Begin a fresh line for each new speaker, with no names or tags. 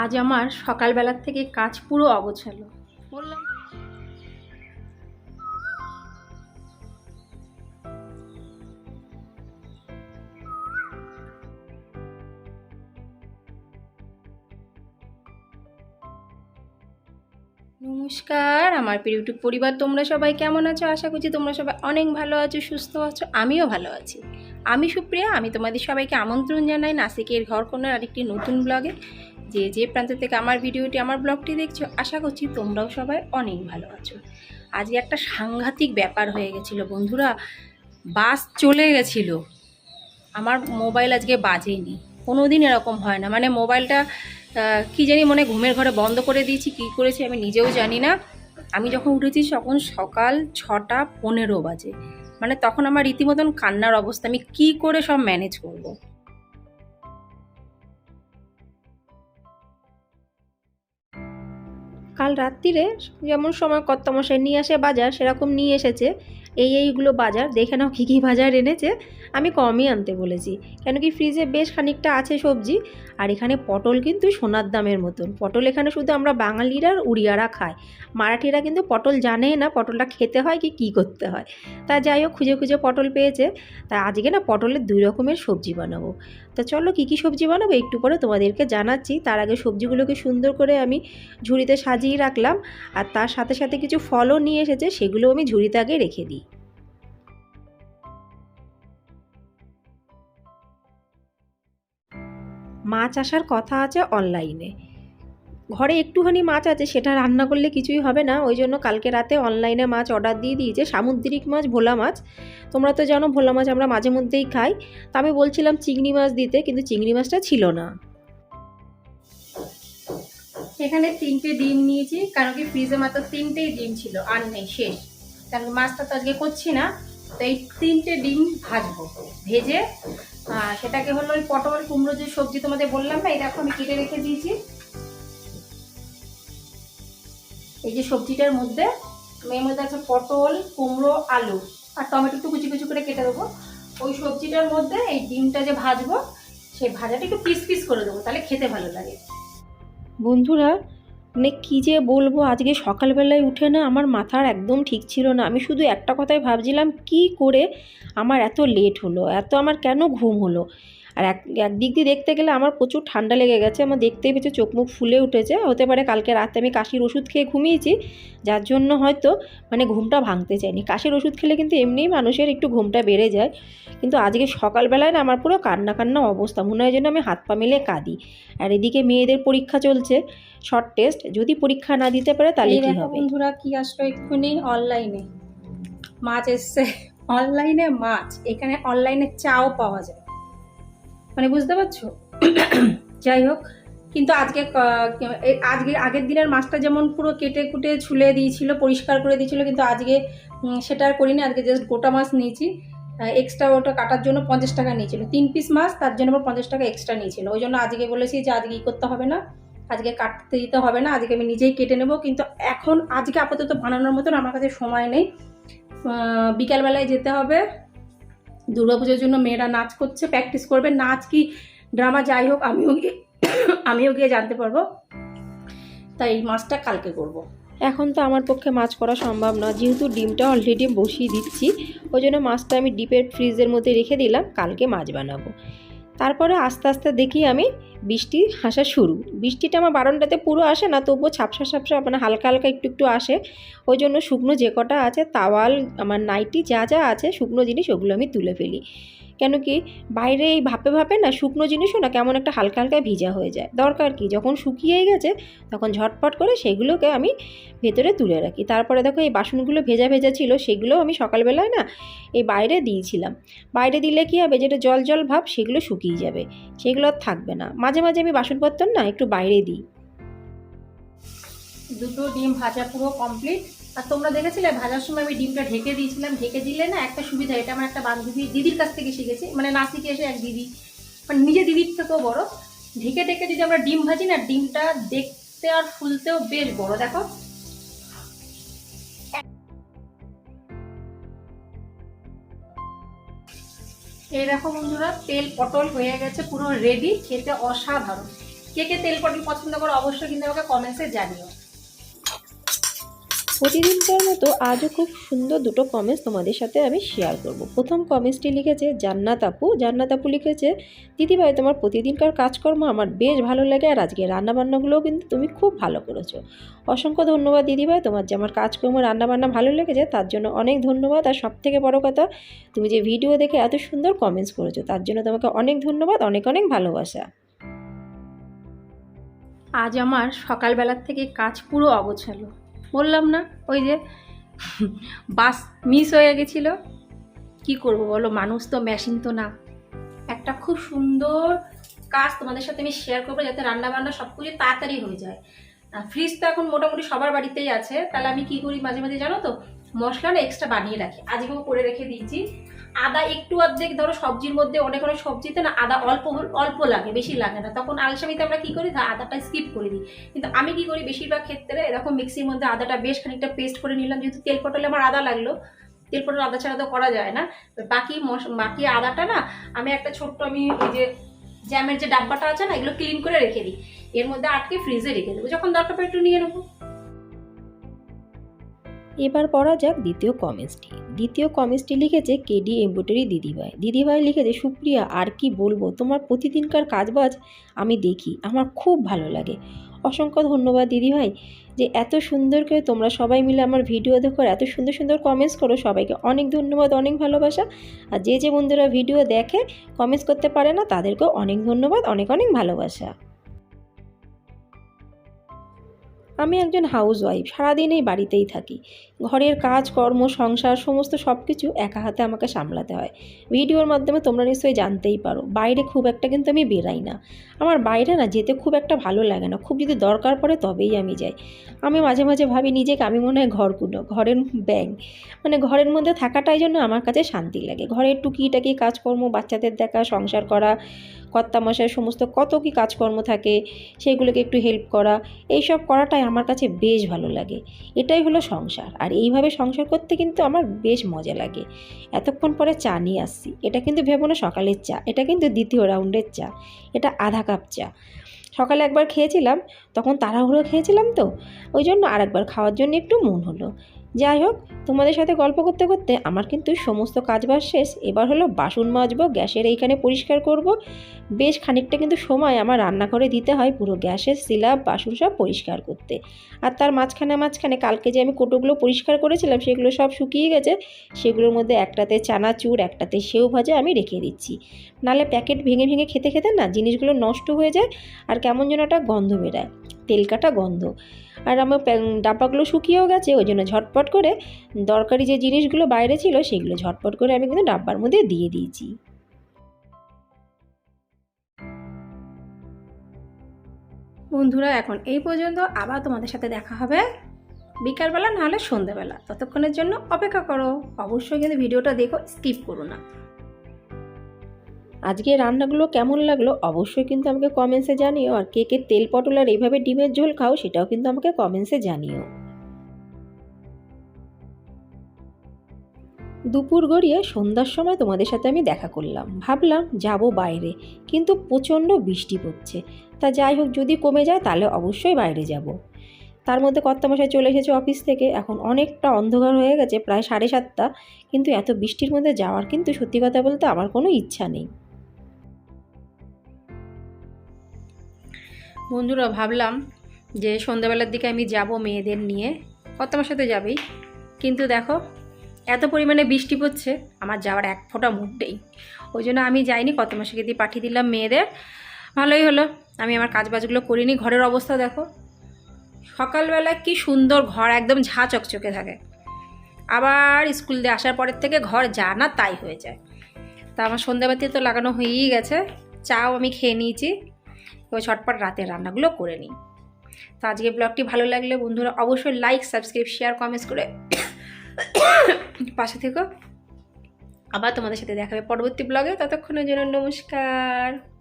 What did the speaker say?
আজ আমার সকালবেলার থেকে কাজ পুরো অগোছালো। বললাম। নমস্কার আমার প্রিয় ইউটিউব পরিবার তোমরা সবাই কেমন আছো? আশা করছি তোমরা সবাই অনেক ভালো আছো সুস্থ আছো আমিও ভালো আছি। আমি সুপ্রিয়া আমি তোমাদের সবাইকে আমন্ত্রণ জানাই নাসিকের ঘর কোনার আরেকটি নতুন ব্লগে যে যে প্রান্ত থেকে আমার ভিডিওটি, আমার ব্লগটি দেখছ, আশা করছি তোমরাও সবাই অনেক ভালো আছো। আজকে একটা সাংঘাতিক ব্যাপার হয়ে গেছিল বন্ধুরা। বাস চলে গেছিল। আমার মোবাইল আজকে বাজেনি। কোনো দিন এরকম হয় না। মানে মোবাইলটা কি জানি মনে ঘুমের ঘরে বন্ধ করে দিয়েছি, কী করেছি আমি নিজেও জানি না। আমি যখন উঠেছি তখন সকাল ছটা পনেরো বাজে। মানে তখন আমার রীতিমতন কান্নার অবস্থা। আমি কি করে সব ম্যানেজ করব। কাল রাত্রিরে যেমন সময় কর্তামশাই নিয়ে আসে বাজার, সেরকম নিয়ে এসেছে। এই এইগুলো বাজার, দেখে নাও কী কী বাজার এনেছে। আমি কমই আনতে বলেছি, কেন কি ফ্রিজে বেশ খানিকটা আছে সবজি, আর এখানে পটল কিন্তু সোনার দামের মতন। পটল এখানে শুধু আমরা বাঙালিরা আর উড়িয়ারা খাই। মারাঠিরা কিন্তু পটল জানে না, পটলটা খেতে হয় কি, কী করতে হয়। তা যাই হোক, খুঁজে খুঁজে পটল পেয়েছে। তা আজকে না পটলের দুই রকমের সবজি বানাবো। তা চলো কী কী সবজি বানাবো? একটু পরে তোমাদেরকে জানাচ্ছি। তার আগে সবজিগুলোকে সুন্দর করে আমি ঝুড়িতে সাজিয়ে রাখলাম। আর তার সাথে সাথে কিছু ফলও নিয়ে এসেছে সেগুলো আমি ঝুড়িতে আগে রেখে দিই। মাছ আসার কথা আছে অনলাইনে। ঘরে একটুখানি মাছ আছে, সেটা রান্না করলে কিছুই হবে না। ওই জন্য কালকে রাতে অনলাইনে মাছ অর্ডার দিয়ে দিয়েছে, সামুদ্রিক মাছ, ভোলা মাছ। তোমরা তো জানো ভোলা মাছ আমরা মাঝে মধ্যেই খাই। তা আমি বলছিলাম চিংড়ি মাছ দিতে, কিন্তু চিংড়ি মাছটা ছিল না। এখানে তিনটে ডিম নিয়েছি, কারণ কি ফ্রিজে মাত্র তিনটেই ডিম ছিল, আর নেই, শেষ। কারণ মাছটা তো আজকে করছি না, তো এই তিনটে ডিম ভাজবো, ভেজে সেটাকে হলো ওই পটল, কুমড়ো যে সবজি তোমাদের বললাম না এই দেখো আমি কেটে রেখে দিয়েছি। এই যে সবজিটার মধ্যে আমি এর মধ্যে আছে পটল, কুমড়ো, আলু আর টমেটো একটু কুচি কুচি করে কেটে দেবো। ওই সবজিটার মধ্যে এই ডিমটা যে ভাজবো, সেই ভাজাটা একটু পিস পিস করে দেবো, তাহলে খেতে ভালো লাগে। বন্ধুরা মানে কী যে বলব, আজকে সকালবেলায় উঠে না আমার মাথার একদম ঠিক ছিল না। আমি শুধু একটা কথাই ভাবছিলাম, কি করে আমার এত লেট হলো? এত আমার কেন ঘুম হলো? আর এক একদিক দিয়ে দেখতে গেলে আমার প্রচুর ঠান্ডা লেগে গেছে আমার দেখতেই পেয়েছে চোখ মুখ ফুলে উঠেছে। হতে পারে কালকে রাতে আমি কাশির ওষুধ খেয়ে ঘুমিয়েছি যার জন্য হয়তো মানে ঘুমটা ভাঙতে চাইনি। কাশির ওষুধ খেলে কিন্তু এমনিই মানুষের একটু ঘুমটা বেড়ে যায় কিন্তু আজকে সকালবেলায় না আমার পুরো কান্না কান্না অবস্থা মনে হয় যেন আমি হাত পা মেলে কাঁদি। আর এদিকে মেয়েদের পরীক্ষা চলছে শর্ট টেস্ট যদি পরীক্ষা না দিতে পারে তাহলে কি হবে? বন্ধুরা কি আসলো এক্ষুনি? অনলাইনে। মাছ এসছে। অনলাইনে মাছ এখানে অনলাইনে চাও পাওয়া যায়। মানে বুঝতে পারছ? যাই হোক কিন্তু আজকে আজকে আগের দিনের মাছটা যেমন পুরো কেটে কুটে ছুলে দিয়েছিল, পরিষ্কার করে দিয়েছিল, কিন্তু আজকে সেটা আর করিনি, আজকে জাস্ট গোটা মাছ নিয়েছি। এক্সট্রা ওটা কাটার জন্য পঞ্চাশ টাকা নিয়েছিল। তিন পিস মাছ, তার জন্য আবার পঞ্চাশ টাকা এক্সট্রা নিয়েছিল। ওই জন্য আজকে বলেছি যে আজকে ই করতে হবে না, আজকে কাটতে দিতে হবে না, আজকে আমি নিজেই কেটে নেব। কিন্তু এখন আজকে আপাতত বানানোর মতন আমার কাছে সময় নেই। বিকালবেলায় যেতে হবে দুর্গাপুজোর জন্য মেয়েরা নাচ করছে প্র্যাকটিস করবে। নাচ কি ড্রামা যাই হোক, আমিও গিয়ে আমিও গিয়ে জানতে পারব। তাই মাছটা কালকে করব। এখন তো আমার পক্ষে মাছ করা সম্ভব না, যেহেতু ডিমটা অলরেডি বসিয়ে দিচ্ছি, ওই জন্য মাছটা আমি ডিপের ফ্রিজের মধ্যে রেখে দিলাম, কালকে মাছ বানাবো। তারপরে আস্তে আস্তে দেখি আমি বৃষ্টি হাসা শুরু। বৃষ্টিটা আমার বারণটাতে পুরো আসে না, তবুও ছাপসা ছাপসা মানে হালকা হালকা একটু একটু আসে। ওই জন্য শুকনো যে কটা আছে, তাওয়াল, আমার নাইটি যা যা আছে, শুকনো জিনিস ওগুলো আমি তুলে ফেলি। কেন কি বাইরে এই ভাপে ভাপে না শুকনো জিনিসও না কেমন একটা হালকা হালকা ভিজা হয়ে যায়। দরকার কি? যখন শুকিয়ে গেছে তখন ঝটপট করে সেগুলোকে আমি ভেতরে তুলে রাখি। তারপরে দেখো এই বাসনগুলো ভেজা ভেজা ছিল সেগুলো আমি সকালবেলায় না এই বাইরে দিয়েছিলাম। বাইরে দিলে কি হবে? যেটা জল জল ভাব সেগুলো শুকিয়ে যাবে। সেগুলো আর থাকবে না। মাঝে মাঝে আমি বাসনপত্র না একটু বাইরে দিই। দুটো ডিম ভাজা পুরো কমপ্লিট আর তোমরা দেখেছিলে, ভাজার সময় আমি ডিমটা ঢেকে দিয়েছিলাম। ঢেকে দিলে না একটা সুবিধা, এটা আমার একটা বান্ধবী দিদির কাছ থেকে শিখেছি। মানে না শিখে এসে এক দিদি মানে নিজে দিদির থেকেও বড়। ঢেকে ঢেকে যদি আমরা ডিম ভাজি না, ডিমটা দেখতে আর ফুলতেও বেশ বড়, দেখো। এই দেখো বন্ধুরা, তেল পটল হয়ে গেছে, পুরো রেডি খেতে অসাধারণ। কে কে তেল পটল পছন্দ করো অবশ্যই কিন্তু আমাকে কমেন্টসে জানিও।
প্রতিদিনকার মতো আজও খুব সুন্দর দুটো কমেন্টস তোমাদের সাথে আমি শেয়ার করব। প্রথম কমেন্টসটি লিখেছে, জান্নাত আপু। জান্নাত আপু লিখেছে, দিদিভাই, তোমার প্রতিদিনকার কাজকর্ম আমার বেশ ভালো লাগে আর আজকে রান্নাবান্নাগুলোও কিন্তু তুমি খুব ভালো করেছ। অসংখ্য ধন্যবাদ দিদিভাই, তোমার যে আমার কাজকর্ম, রান্নাবান্না ভালো লেগেছে, তার জন্য অনেক ধন্যবাদ। আর সব থেকে বড় কথা, তুমি যে ভিডিও দেখে এত সুন্দর কমেন্টস করেছ, তার জন্য তোমাকে অনেক ধন্যবাদ, অনেক অনেক ভালোবাসা।
আজ আমার সকালবেলার থেকে কাজ পুরো অগোছালো। বললাম না, ওই যে বাস মিস হয়ে গেছিল। কি করব বলো, মানুষ তো মেশিন তো না। একটা খুব সুন্দর কাজ তোমাদের সাথে আমি শেয়ার করব যাতে রান্না বান্না সব কিছু তাড়াতাড়ি হয়ে যায়। ফ্রিজ তো এখন মোটামুটি সবার বাড়িতেই আছে। তাহলে আমি কি করি মাঝে মাঝে জানো তো মশলাটা এক্সট্রা বানিয়ে রাখি। আজকেও করে রেখে দিয়েছি। আদা একটু অর্ধেক ধরো সবজির মধ্যে অনেক অনেক সবজিতে না আদা অল্প অল্প লাগে, বেশি লাগে না। তখন আলসামিতে আমরা কি করি? আদাটা স্কিপ করে দিই। কিন্তু আমি কি করি? বেশিরভাগ ক্ষেত্রে এরকম মিক্সির মধ্যে আদাটা বেশ খানিকটা পেস্ট করে নিলাম। যেহেতু তেল পটলে আমার আদা লাগল, তেল পটল আদা ছাড়া তো করা যায় না। বাকি বাকি আদাটা না আমি একটা ছোট্ট আমি ওই যে জ্যামের যে ডাব্বাটা আছে না, এগুলো ক্লিন করে রেখে দিই। এর মধ্যে আটকে ফ্রিজে রেখে দেবো। যখন দরকার একটু নিয়ে নেব।
এবার পড়া যাক দ্বিতীয় কমেন্টসটি দ্বিতীয় কমেন্টসটি লিখেছে কেডি এম্ব্রয়ডারি দিদিভাই। দিদিভাই লিখেছে, সুপ্রিয়া, আর কি বলব? তোমার প্রতিদিনকার কাজবাজ আমি দেখি, আমার খুব ভালো লাগে। অসংখ্য ধন্যবাদ দিদিভাই যে এত সুন্দর করে তোমরা সবাই মিলে আমার ভিডিও দেখো এত সুন্দর সুন্দর কমেন্টস করো। সবাইকে অনেক ধন্যবাদ, অনেক ভালোবাসা। আর যে যে বন্ধুরা ভিডিও দেখে কমেন্টস করতে পারে না, তাদেরকেও অনেক ধন্যবাদ, অনেক অনেক ভালোবাসা। আমি একজন হাউস ওয়াইফ সারাদিন এই বাড়িতেই থাকি। ঘরের কাজ, কর্ম, সংসার, সমস্ত সব কিছু একা হাতে আমাকে সামলাতে হয়। ভিডিওর মাধ্যমে তোমরা নিশ্চয়ই জানতেই পারো। বাইরে খুব একটা কিন্তু আমি বেরাই না। আমার বাইরে না যেতে খুব একটা ভালো লাগে না। খুব যদি দরকার পড়ে তবেই আমি যাই। আমি মাঝে মাঝে ভাবি নিজেকে আমি মনে হয় ঘরকুনো ঘরের ব্যাং মানে ঘরের মধ্যে থাকাটাই জন্য আমার কাছে শান্তি লাগে। ঘরের টুকিটাকি কাজকর্ম, বাচ্চাদের দেখা, সংসার করা, কর্তামশাই সমস্ত কত কি কাজকর্ম থাকে, সেগুলোকে একটু হেল্প করা, এইসব করাটাই আমার কাছে বেশ ভালো লাগে। এটাই হলো সংসার। আর এইভাবে সংসার করতে কিন্তু আমার বেশ মজা লাগে। এতক্ষণ পরে চা নিয়ে আসছি। এটা কিন্তু ভেবো না সকালের চা, এটা কিন্তু দ্বিতীয় রাউন্ডের চা, এটা আধা কাপ চা। সকালে একবার খেয়েছিলাম, তখন তাড়াহুড়ো খেয়েছিলাম তো ওই জন্য আরেকবার খাওয়ার জন্য একটু মন হলো। যাই হোক, তোমাদের সাথে গল্প করতে করতে আমার কিন্তু সমস্ত কাজবাজ শেষ। এবার হলো বাসন মাজবো, গ্যাসের এইখানে পরিষ্কার করব। বেশ খানিকটা কিন্তু সময় আমার রান্নাঘরে দিতে হয় পুরো গ্যাসের সিলাপ, বাসন সব পরিষ্কার করতে। আর তার মাঝখানে মাঝখানে কালকে যে আমি কোটোগুলো পরিষ্কার করেছিলাম, সেগুলো সব শুকিয়ে গেছে। সেগুলোর মধ্যে একটাতে চানাচুর, একটাতে সেও ভাজা আমি রেখে দিচ্ছি। নালে প্যাকেট ভেঙে ভেঙে খেতে খেতে না জিনিসগুলো নষ্ট হয়ে যায় আর কেমন যেন একটা গন্ধ বেরায়। তেল কাটা গন্ধ। আর আমার ডাব্বাগুলো শুকিয়েও গেছে, ওই জন্য ঝটপট করে দরকারি যে জিনিসগুলো বাইরে ছিল, সেগুলো ঝটপট করে আমি কিন্তু ডাব্বার মধ্যে দিয়ে দিয়েছি।
বন্ধুরা, এখন এই পর্যন্ত আবার তোমাদের সাথে দেখা হবে বিকালবেলা, নাহলে সন্ধ্যেবেলা। ততক্ষণের জন্য অপেক্ষা করো। অবশ্যই কিন্তু ভিডিওটা দেখো, স্কিপ করো না।
আজকে রান্নাগুলো কেমন লাগল অবশ্যই কিন্তু আমাকে কমেন্টসে জানিও। আর কে কে তেল পটল আর এইভাবে ডিমের ঝোল খাও সেটাও কিন্তু আমাকে কমেন্টসে জানিও। দুপুর গড়িয়ে সন্ধ্যার সময় তোমাদের সাথে আমি দেখা করলাম। ভাবলাম যাব বাইরে, কিন্তু প্রচণ্ড বৃষ্টি পড়ছে। তা যাই হোক, যদি কমে যায় তাহলে অবশ্যই বাইরে যাব। তার মধ্যে কর্তামশাই চলে এসেছে অফিস থেকে। এখন অনেকটা অন্ধকার হয়ে গেছে, প্রায় সাড়ে সাতটা। কিন্তু এত বৃষ্টির মধ্যে যাওয়ার কিন্তু সত্যি কথা বলতে আমার কোনো ইচ্ছা নেই।
বন্ধুরা, ভাবলাম যে সন্ধ্যাবেলার দিকে আমি যাব মেয়েদের নিয়ে। কত আমার সাথে যাবেই। কিন্তু দেখো, এত পরিমাণে বৃষ্টি পড়ছে, আমার যাওয়ার এক ফোঁটা মুড নেই। ওই জন্য আমি যাইনি কত মাসে দিয়ে পাঠিয়ে দিলাম মেয়েদের। ভালোই হলো, আমি আমার কাজ বাজগুলো করিনি। ঘরের অবস্থা দেখো, সকালবেলা কি সুন্দর ঘর, একদম ঝা চকচকে থাকে। আবার স্কুল দিয়ে আসার পরের থেকে ঘর যা না তাই হয়ে যায়। তা আমার সন্ধ্যাবাতি তো লাগানো হয়েই গেছে, চাও আমি খেয়ে নিয়েছি। এবার ছটপট রাতের রান্নাগুলো করে নিই। তো আজকে ব্লগটি ভালো লাগলে বন্ধুরা অবশ্যই লাইক সাবস্ক্রাইব শেয়ার কমেন্টস করে পাশে থেকো। আবার তোমাদের সাথে দেখাবে পরবর্তী ব্লগে ততক্ষণের জন্য নমস্কার।